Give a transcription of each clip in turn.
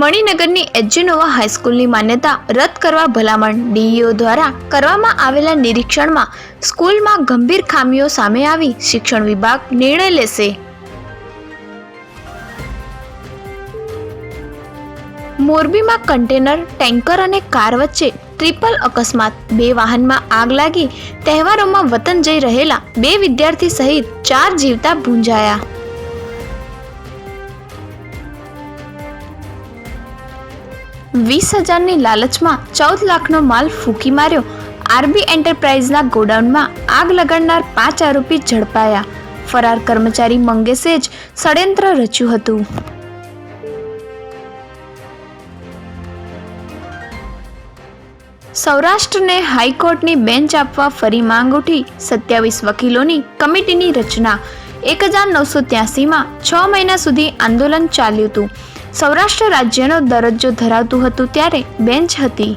મણિનગરની એજ્યુનોવા હાઈસ્કૂલની માન્યતા રદ કરવા ભલામણ ડીઈઓ દ્વારા કરવામાં આવેલા નિરીક્ષણમાં સ્કૂલમાં ગંભીર ખામીઓ સામે આવી. શિક્ષણ વિભાગ નિર્ણય લેશે. મોરબીમાં કન્ટેનર, ટેન્કર અને કાર વચ્ચે ટ્રિપલ અકસ્માત. બે વાહનમાં આગ લાગી. તહેવારોમાં વતન જઈ રહેલા બે વિદ્યાર્થી સહિત ચાર જીવતા ભૂંજાયા. વીસ હજારની લાલચમાં ચૌદ લાખનો માલ ફૂંકી માર્યો. આરબી એન્ટરપ્રાઇઝના ગોડાઉનમાં આગ લગાડનાર પાંચ આરોપી ઝડપાયા. ફરાર કર્મચારી મંગેશે જ ષડયંત્ર રચ્યું હતું. સૌરાષ્ટ્રને હાઈકોર્ટની બેન્ચ આપવા ફરી માંગ ઉઠી સત્યાવીસ વકીલોની કમિટીની રચના. એક હજાર નવસો ત્યાસીમાં છ મહિના સુધી આંદોલન ચાલ્યું હતું. સૌરાષ્ટ્ર રાજ્યનો દરજ્જો ધરાવતું હતું ત્યારે બેન્ચ હતી.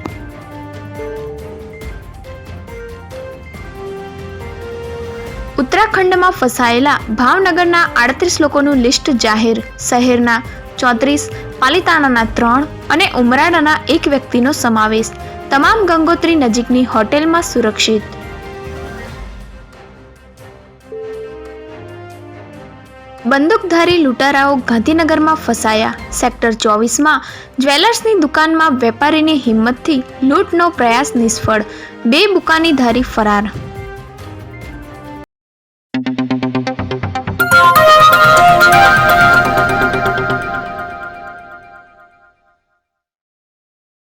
ઉત્તરાખંડમાં ફસાયેલા ભાવનગરના આડત્રીસ લોકોનું લિસ્ટ જાહેર. શહેરના ચોત્રીસ, પાલિતાણાના ત્રણ અને ઉમરાળાના એક વ્યક્તિનો સમાવેશ. તમામ ગંગોત્રી નજીકની હોટેલમાં સુરક્ષિત. બંદૂકધારી લૂંટારાઓ ગાંધીનગરમાં ફસાયા. સેક્ટર ચોવીસમાં જ્વેલર્સની દુકાનમાં વેપારીની હિંમતથી લૂંટનો પ્રયાસ નિષ્ફળ. બે બુકાનીધારી ફરાર.